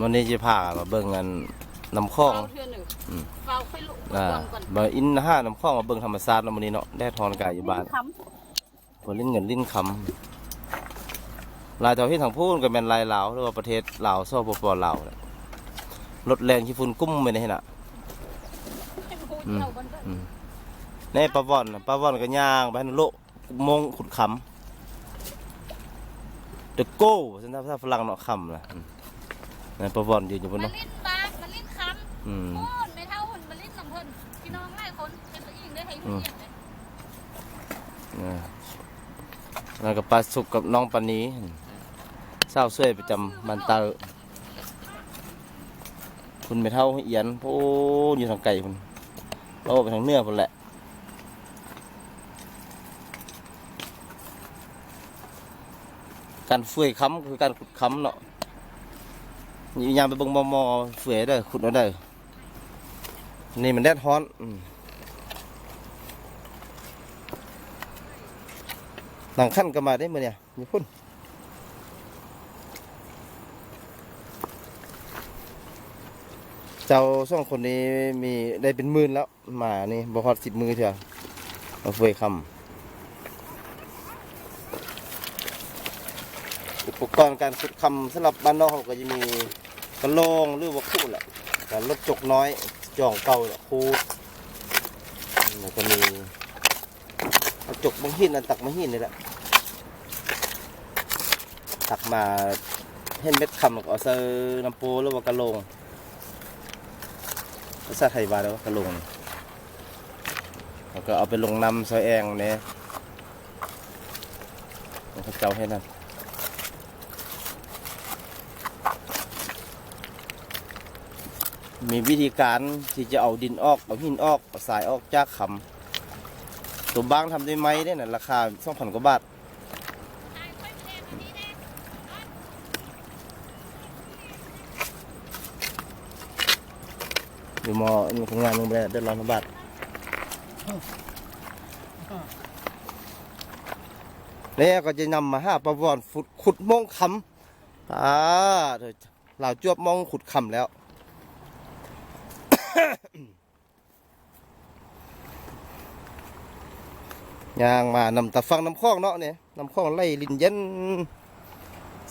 วันนี้จะพามาเบิ่งกันน้ำคลองเฝ้าเทื่อหนึ่งอืม เฝ้าค่อยลุกอ่าก่อนก่อนมาอินห้าน้ำคลองมาเบิ่งธรรมชาติเนาะวันนี้เนาะได้ทอนกายอยู่บ้านคบ่ลิ้นเงินลิ้นคำลายเท่าที่ทางพูนก็แม่นลายลาวหรือว่าประเทศลาวซอปปลาวแหละรถแรงขี้ฝุ่นกุ้มไปในน่ะำให้มันพูดอืมเจ้าบนต้นอืมในปลาว่อนน่ะปลาว่อนก็ย่างไปให้โลกมงขุดคำ The Go สันทภาษาฝรั่งเนาะคำนะอืม นั่นปลาว่อนอยู่อยู่บนมันเนาะ ลิ้นบากมันลิ้นคำอืมโอนไม่เท่าหุ่นมันลิ้นสำเพิ่นพี่น้องหลายคนเป็นตัวเองได้ให้ผู้เลี้ยงเลยนะแล้วก็ปลาสุกกับน้องปานีเศร้าช่วยประจำบันเตอร์คุณไม่เท่าเอียนโอ้อยู่ทางไก่คุณเราไปทางเนื้อพุ่นแหละการเฟื่อยค้ำคือการขุดค้ำเนาะ นี่ยามไปเบิ่งมอมอเฟื่อยได้อขุดเอาได้อนี่มันแดดฮ้อนหลังขั้นก็มาได้มื่อเนี่ยนี่พุ่นเจ้าสองคนนี้มีได้เป็นหมื่นแล้วหมานี่บ่ฮอดสิบมือเถอะมาเฟื่อยคำอุปกรณ์การขุดคำสำหรับบ้านนอกเขาก็จะมี กระโหลงหรือว่าคู่แหละการรถจกน้อยจ่องเก่าแหละคูดแล้วก็มีเอาจกบางหินอันตักบาหินนี่แหละตักมาเห็นเม็ดคำก็เอาเซอร์น้ำโปหรือว่ากระโหลงภาษาไทยว่าแล้วกระโหลงนี่แล้วก็เอาไปลงน้ำซอยแองเนี่ยเขาเจ้าให้นั่น มีวิธีการที่จะเอาดินออก เอาหินออกเอาสายออกจากขำตัวบางทำด้วยไม้เนี่ยนะราคาสองพันกว่าบาทอยู่มอนี่ทำงานลงไปเดือนร้อยบาทแล้วก็จะนำมาห้าประวอนฟุดขุดมองคำอ่าเราจวบมองขุดคำแล้ว ย่างมานำตะฟังน้ำคลองเนาะเนี่ยน้ำคลองไล่ลินเย็น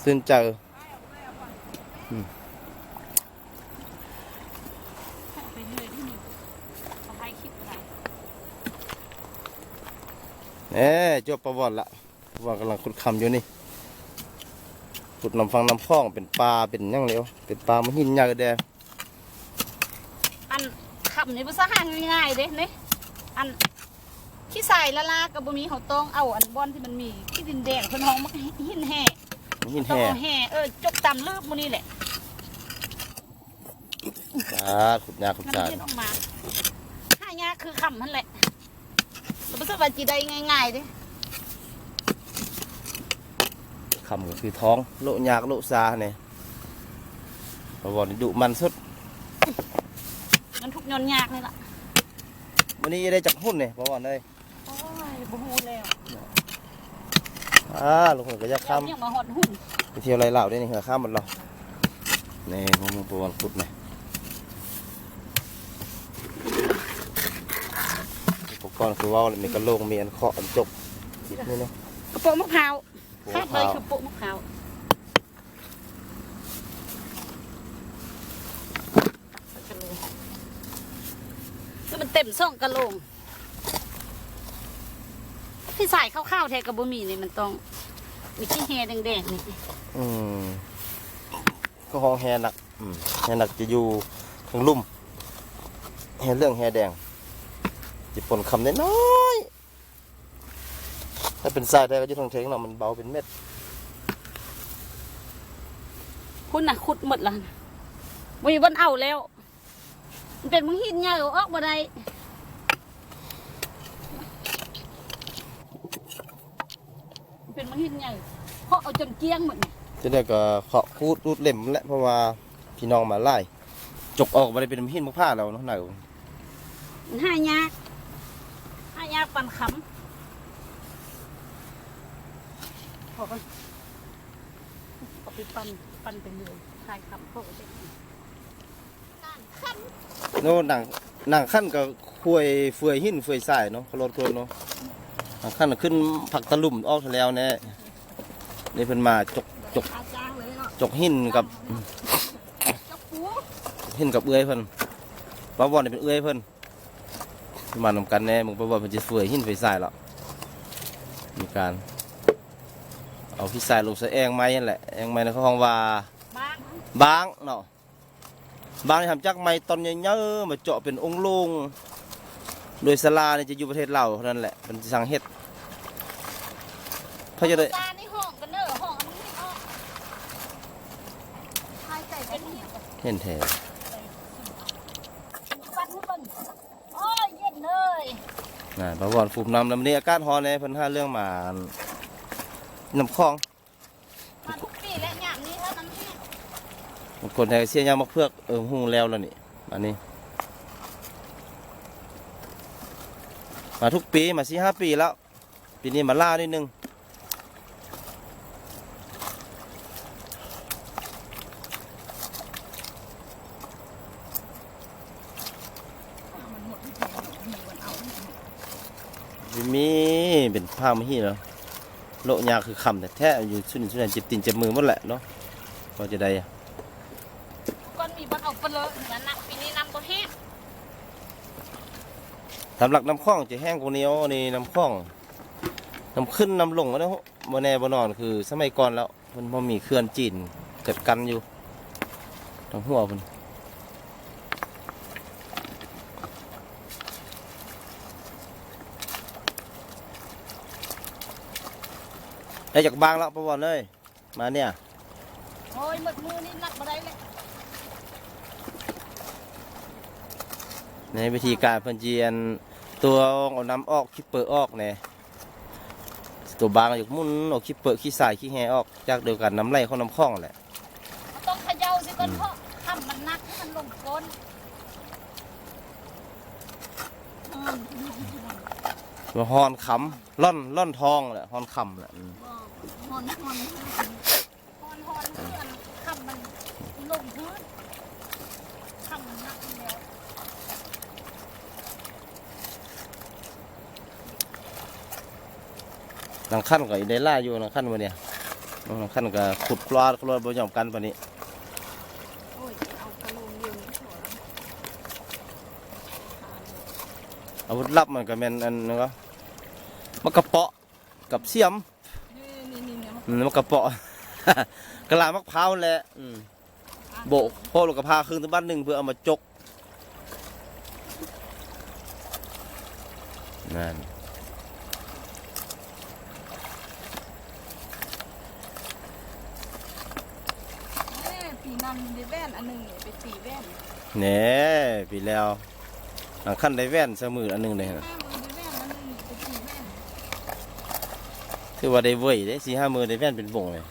ซื่นเจอเรื่อยที่หนึ่งเขาให้คลิปอะไรเน่จบประวอดละว่ากำลังขุดคำอยู่นี่ขุดน้ำฟังน้ำคลองเป็นปลาเป็นยังเลียวเป็นปลามันหินยากระแดงอันคำนี่ภาษาหางง่ายๆเด้เนี่ยอัน ขี้ใส่ละลากับบะหมี่เขาต้องเอาอันบอนที่มันมีขี้ดินแดงเพิ่นห้องมักหินแห่มันหินต้องแห่เอาแห่เออจกตำลืบมื้อนี้แหละจ้าขุดยากขุดนั่นจานเฮ็ดออกมาห้ายากคือคำนั่นแหละแล้วภาษาบาจีได้ง่ายๆเด้คำก็คือท้องโลยากโลซาเนี่ยประวอดนี่ดุมันสุดมันทุกข์ยอนยากนี่ล่ะวันนี้ได้จากหุ้นเนี่ยประวอดเลยโอ้ย บ่ฮู้แล้วอ่าลูกคนก็จะข้ามยังมาฮอดหุ่นไปเที่ยวไรเหล่าได้นี่เหรอข้ามหมดเรานี่ผมมาประวอดขุดเนี่ยอุปกรณ์คือว่าวมีกระโหลกมีอันเคาะอันจกนี่เนาะกระโปรงมะพร้าวโอ้คาดข้าไว้วกระโปรงมะพร้าวกะโหลงคือมันเต็มซ่องกะโหลง ที่ใส่ข้าวๆแทกับบะหมี่นี่มันต้องมีขี้แฮแดงๆนี่อืมก็ห้องแฮหนักอืมแฮหนักจะอยู่ทางลุ่มแฮเรื่องแฮแดงจะปนคำน้อยๆถ้าเป็นทรายได้ก็จะทางเทงเนาะมันเบาเป็นเม็ดคุณน่ะขุดหมดแล้วนะบ่มีวันเอาแล้ว มันเป็นมึงหินใหญ่ออกมาได้มัน เป็นมึงหินใหญ่เพราะเอาจนเกลี้ยงหมดนี่จะได้ก็เคาะคูดรูดเล่มแหละเพราะว่าพี่น้องมาไล่จกออกมาได้เป็นหินมะพร้าวแล้วเนาะหน่อยมันห้ายากห้ายากปันคำพอกันเอาไปปันปั่นไปเลยคลายคำโปรเจกต์การคันโน่หนังหนังขั้นกับคุยเฟือยหินเฟือยสายเนาะเขาลดคนเนาะหนัง ขั้นขึ้นผักตะลุ่มออกทะแล้วแน่นี่เพิ่นมาจกจกจกหินกับหินกับเอื้อยเพิ่นปลาบอลนี่เป็นเอื้อยเพิ่นมานำกันแน่มึงปลาบอลมันจะเฟือยหินเฟือยสายแล้วมีการ เอาพี่สายลงใส่แองไม้นั่นแหละแองไม้ในเขาห้องว่าบางบางเนาะบางที่ทำจากไม้ตอนเยอะๆมาเจาะเป็นองค์ลง โดยสลาเนี่ยจะอยู่ประเทศเราวเท่านั้นแหละเป็นสังเฮ็ดเขาจะได้ตาในห้องกันเนอะห้องอันนี้ห้องคลายใจเป็นหี้ยเห็นแท้ปันให้เบิ่งโอ้ยเย็นเลยน่ะประวัติฟูมน้ำน้ำนี้อากาศร้อนเนี่ยเพิ่นหาเรื่องมาน้ำคลองมาทุกปีและยามนี้เท่านั้นแหละบางคนแทยเสียยามะเพือกเออหูแล้วแล้วนี่อันนี้ มาทุกปีมาสี่ห้าปีแล้ว ปีนี้มาล่านิดนึงมีมีเป็นผ้ามาฮีเหรอโลยาคือคำแต่แท้อยู่สุดสุดนจิบตินจิบมือหมดแหละเนาะพอจะได้อะก่อนมีวันเอาไปเลยเหมือนนักปีนี้นำตัวแห้ง สำหรับน้ำคลองจะแห้งกว่านี้อ๋อนี่น้ำคลองน้ำขึ้นน้ำลงแล้วบ่แนบนอนคือ สมัยก่อนแล้วมันพอมีเคลื่อนจีนจัดกันอยู่ทั้งหัวมันได้จากบางแล้วประวัติเลยมาเนี่ยโอ้ยหมดมือนี่นักมาได้เลย ในวิธีการเพิ่นเจียนตัวเอาน้ำออกขี้เปิดออกเนี่ยตัวบางอยู่หมุนออกขี้เปิดขี้สายขี้แหออกจากเดียวกันน้ำไหลเข้าน้ำคลองแหละต้องเขย่าสิก่อนเพราะทำมันนักให้มันลงก้นอืมมาฮอนขำล่อนล่อนทองแหละฮอนคำแหละอืมหอนหอนหอนหอนเพื่อนทำมันลงพื้นทำมันนักอยู่แล้ว หลังขั้นก็อีได้ล่าอยู่หลังขั้นวันเนี่ยหลังขั้นก็ขุดกลอดกลอดบนยอมกันปะนี้โอ้ยเอากระโหลกเดียวนี่สวยอาวุธลับมันก็แม่นอันนั้นก็มะกระเปาะกับเสียมนี่นี่นี่เนี่ยอืมมะกระเปาะกระลามะพร้าวแหละอืมโบกโพกลูกกระพาครึ่งตัวบ้านหนึ่งเพื่อเอามาจกนั่น แม่ปีนั้นได้แว่นอันหนึ่งไปสีแว่นแหน่ปีแล้วหลังขั้นได้แว่นเสมออันหนึงเลยนะห้ามือว่นอันหนึ่งไปสีแว่นคือว่าได้เว้ยได้สี่ห้ามือได้แว่นเป็นวงเลย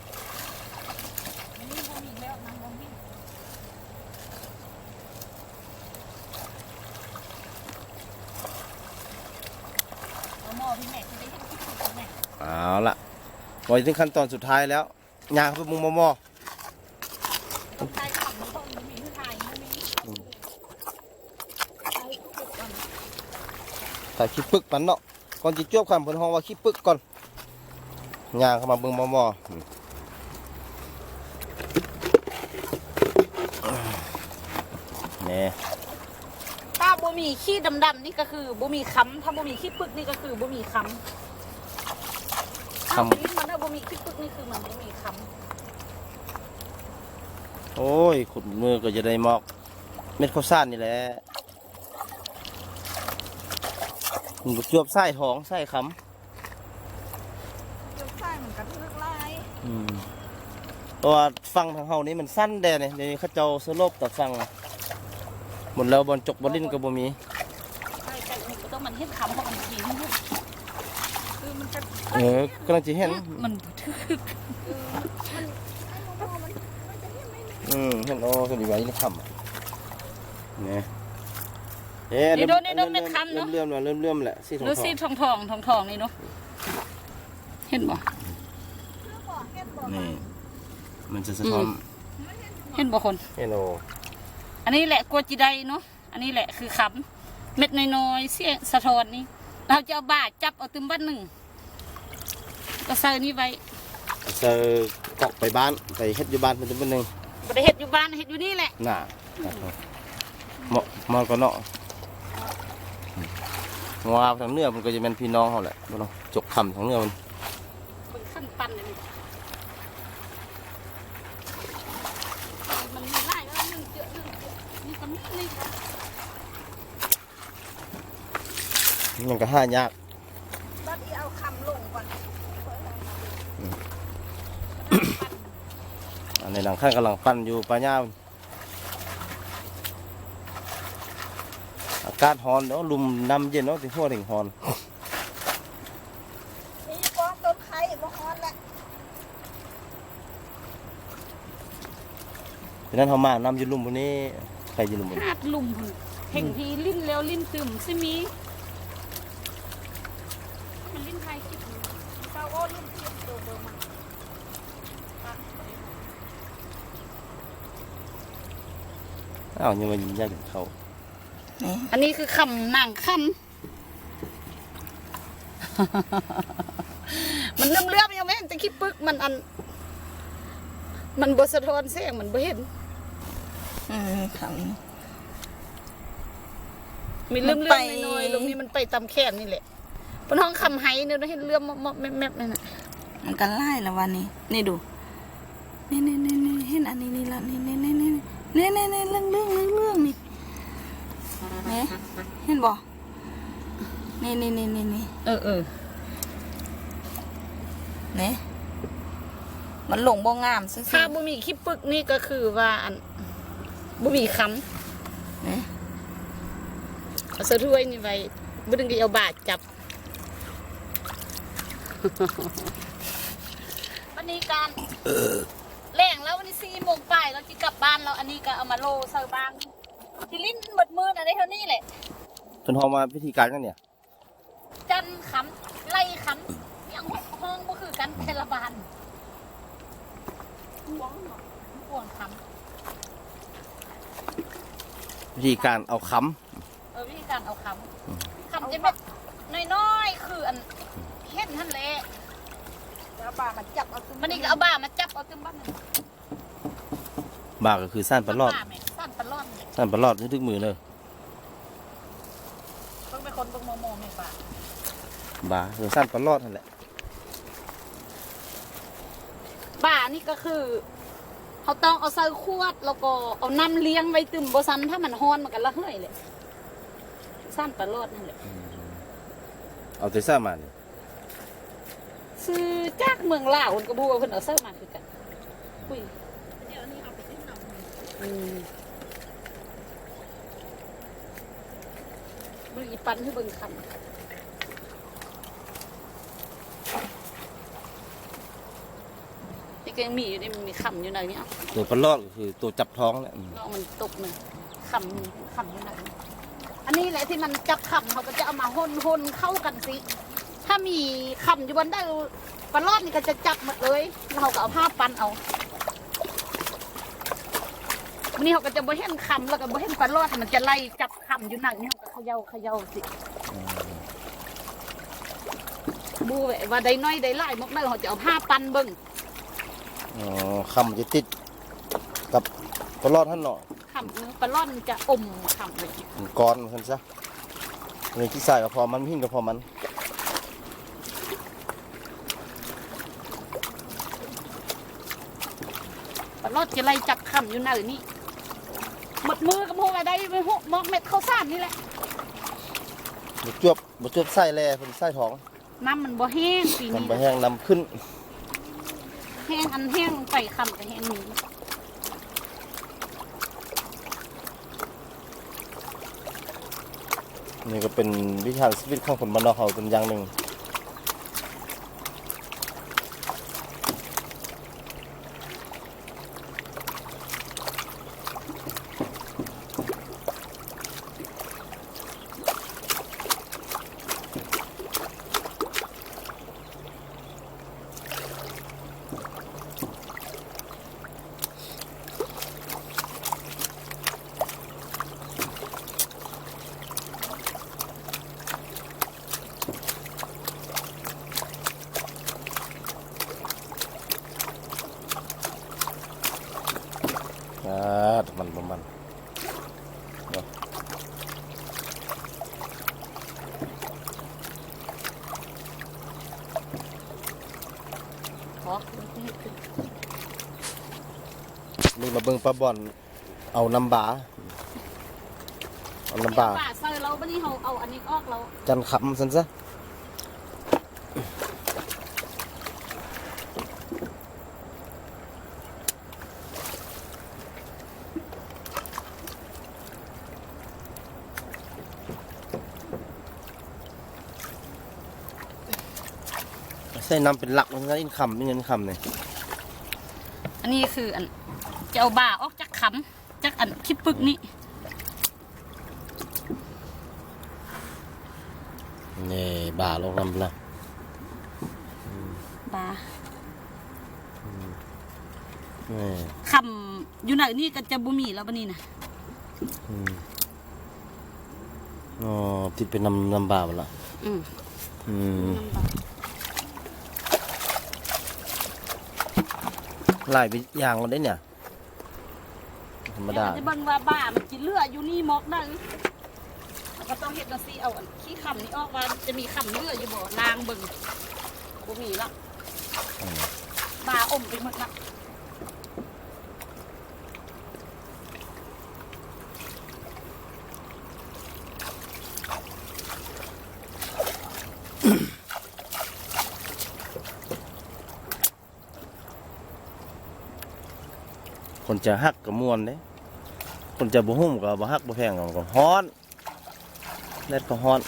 อันนี้บ่มีแล้วนะบ่มีเอาหม้อพี่แม่จะได้เห็นที่สุดแม่เอาละพอถึงขั้นตอนสุดท้ายแล้วยางคือมุงมอมอ ต้องใช้ขับมันต้องมีผู้ชายมันมีใช้ทุกคน ใส่ขี้ปึกมันเนาะก่อนจะจวบคำเพิ่นห้องว่าขี้ปึกก่อนยางเข้ามาเบิ่งมอมออืมแหน่ถ้าบ่มีขี้ดำๆนี่ก็คือบ่มีคำถ้าบ่มีขี้ปึกนี่ก็คือบ่มีคำถ้าเป็นมันถ้าบ่มีขี้ปึกนี่คือมันบ่มีคโอ้ยขุดมือก็จะได้หมอก เม็ดข้าวสารนี่แหละ มักจวบไส้ท้องไส้คำเดี๋ยวใส่มันกระเทือกลายำอืมเพราะว่าฟังทางเฮานี้มันสั้นแดเนี่ยเดี๋ยวนี้เขาเจ้าสโลบตัดฟังอะหมดแล้วบอลจกบอลลิ้นก็บ่มีใช่ใช่มันก็ต้องมันเฮ็ดคำเพราะมันดีที่สุดคือมันจะเออกำลังจะเห็น มันทึกมันมันมันจะเห็นไหมอืมเห็นโอ้สวัสดีไว้นี่คำอะเนี่ย เอ๊ะนี่โดนนี่โดนเม็ดคำเนาะเลื่อมๆเลื่อมๆเลื่อมๆแหละสีทองดูๆสิทองทองทองทองนี่เนาะเห็นบ่ นี่ มันจะสะท้อนเห็นบ่คนเอ็นโออันนี้แหละกัวจิไดเนาะ อันนี้แหละคือขำเม็ดน้อยๆเสียงสะท้อนนี่ เราจะเอาบาดจับเอาตึมบ้านหนึ่ง ก็ใส่นี่ไว้เจอเกาะไปบ้านไปเฮ็ดอยู่บ้านมันจะเป็นหนึ่งบ่ได้เฮ็ดอยู่บ้านเฮ็ดอยู่นี่แหละ น่ะเหมาะเหมาะก็เนาะ งาทางเนื้อมันก็จะเป็นพี่น้องเขาแหละบ่เนาะจกคำทางเนื้อมันเบิ่งขั้นปั่นเลยมันมีหลายแล้วหนึ่งเจอหนึ่งเจอนี่ก็มีนี่ครับยังก็ห้ายากบัดนี้เอาคำลงก่อนอันในหลังข้างกำลังปั้นอยู่ปลาย่าอา กาศร้อนเนาะลุมน้ำเย็นเนาะที่หัวถึงร้อนมีก้อนต้นไข่บ่ฮอนละฉะนั้นเขามาน้ำอยืนลุมบนนี้ใครอยืนลุมบนหาดลุ่มพุ่นเพ่งทีลิ้นแล้วลิ้นตึมซิมีมันลิ้นไทยคิดอยู่เจ้าโอ้ลิ้นเทียมตัวเบอร์มันอ้าวยังมายินยากถึงเขา อันนี้คือคำนางคันมันเลื่อมเลื่อมๆยังไม่เห็นแต่ขี้ปึกมันอัน มันบสะท้อนแสงมันบ่เห็นอืมคมีเลื่อมมันเลื่ไปอมน้อยๆลงนี้มันไปตามแขนนี่แหละบนห้องคำไห้เนี่ยเราเห็นเลื่อมมอกๆแมบๆนั่นน่ะำมันก็ไล่ละวันนี้ นี่ดูนี่นี่นี่นี่เห็นอันนี้นี่ละนี่นี่นี่นี่นี่นี่นี่เรื่องเรื่องเรื่องเรื่องนี่ เนี่ยเห็นบ่นี่นี่นี่นี่นี่เออเออเนี่ยมันหลงบ่งามซื่อถ้าบ่มีขี้ปึกนี่ก็คือว่าอันบ่มีคๆเนี่ยำเอาเสื้อถ้วยนี่ไว้บ่ดึงก็เอาบาดจับวันนี้การแรงแล้ววันนี้สี่โมงป่ายเราจะกลับบ้านแล้วอันนี้ก็เอามาโลใส่บ้าน ที่ลิ้นหมดมืออะไรเท่านี้แหละจนเขามาพิธีการกันเนี่ย จันขำไล่ขำยังห้องก็คือกันเทละบานห่วงเนาะห่วงขพิธีการเอาค้ำเออวิธีการเอาขำขำจะแบบน้อยๆคืออันเห็นท่านแหละแล้วบามันจับเอาตุ้มันนี่ก็เอาบ้ามาจับเอาตึมบ้านนึงำ บ่าก็คือสั้นปลาลอดบ้าแม่สั้นปลาลอดเนี่ยสั้นปลาลอดทึกมือเลยเพิ่งไปคนเบิ่งโมโมแม่ป่าบ่าคือสั้นปลาลอดนั่นแหละบ้านี่ก็คือเขาต้องเอาใส่ขวดแล้วก็เอาน้ำเลี้ยงไว้ตึมบ่ซันถ้ามันฮ้อนมันก็ระเหยเลยสั้นปลาลอดนั่นแหละเอาแต่ซ่ามาเนี่ยซื้อจากเมืองลาวคนกระบัวเพิ่นเอาเสื้อมาคือกันอุ้ย เบิ่งอีปันคือเบิ่งคำนี่ก็ยังมีอยู่นี่มันมีคำอยู่ในนี้เอาตัวปลาลอดก็คือตัวจับท้องแหละอืมลองมันตกหนึ่งคำคำอยู่ไหนอันนี้แหละที่มันจับคำเขาก็จะเอามาห่นห่นเข้ากันสิ ถ้ามีคำอยู่บนได้ปลาลอดนี่ก็จะจับหมดเลยแล้วเราก็เอาผ้าปันเอาวั นนี้เขาก็จะบ่เห็นคำแล้วก็บ่เห็นปลาลอดมันจะไล่จับคำอยู่หนังนี่เขาก็เขย่าเขย่าสิบูไว้ว่าได้น้อยได้หลายมกได้เขาจะเอาผ้าปันเบิ่งอ๋อคำจะติดกับปลาลอดท่านเนาะคำเนื้อปลาลอดมันจะอมคำเลยมันก้อนมันซะนี่ที่ใส่ก็พอมันหิ้งก็พอมันปลาลอดจะไล่จับคำอยู่หน้านี่ หมดมือกับพวกอะไรไปหกมอกเม็ดข้าวสารนี่แหละบจวบบจวบไส้แล่เป็นไส้ท้องน้ำมันบ่แห้งปีมันนี้ไปแห้งนำขึ้นแห้งอันแห้งลงไปคำกับแห้งนี้นี่ก็เป็นวิชาชีวิตของคนบ้านนอกเขาเป็นอย่างหนึ่ง ปลาบอนเอาน้ำบาเอาน้ำบาป่าใส่เราบัดนี้เฮาเอาอันนี้ออกเราจันขำสันซะใส่น้ำเป็นหลักมันก็อินคำนี่เงินคำเนี่ยอันนี้คืออัน จะเอาบ่าออกจากขำจากอันขี้ปึกนี่นี่บ่าลงน้ำละบ่านี่ขำอยู่ไหนนี่ก็จะบ่มีแล้วบัดนี้นะอืมอ๋อที่เป็นน้ำน้ำบ่ามันละอืมอืมหลายไปอย่างเราได้เนี่ยธ รรมดาเดี๋ยวจะเบิ่งว่าบ่ามันกินเลือดอยู่นี่มอกได้เราก็ต้องเฮ็ดจังซี่เอาอันขี้ขำนี่ออกว่าจะมีขำเลือดอยู่บ่ลางเบิ่งบ่มีละอืมบ่าอมไปหมดละคนจะฮักกับมวนเด้ คนจะบ่หุ้มกับบ่ฮักบ่แพงกับฮ้อนแดดก็ฮ้อน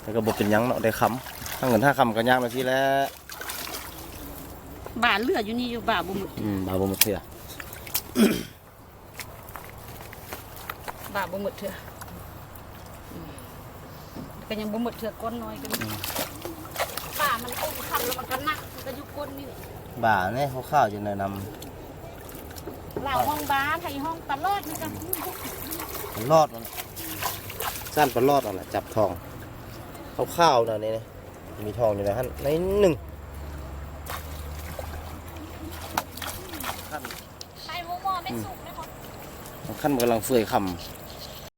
แต่ก็บ่เป็นหยังเนาะได้คำถ้าเงินถ้าคำก็ยากมาทีแล้วบ่าเลือดอยู่นี่อยู่บ่าบ่หมดอืมบาบ่หมดเทื่อบ่าบ่หมดเถื่ออืมก็ยังบ่หมดเถื่อก้นน้อยกันบ่ามันอมคำแล้วมันก็หนักมันก็อยู่ก้นนี่ บ่าเนี่ยเขาข้าวอยู่ในน้ เหล่าห้องบ้าไทยห้องตลอดนี่กันำรอดมันสั้นปลารอดเอะจับทองเขาข้าวๆนะนี่นี่มีทองอยู่นะฮะในหนึ่งไข่หมูหมอไม่สุกนะคะขั้นมันกำลังเฟื่อยค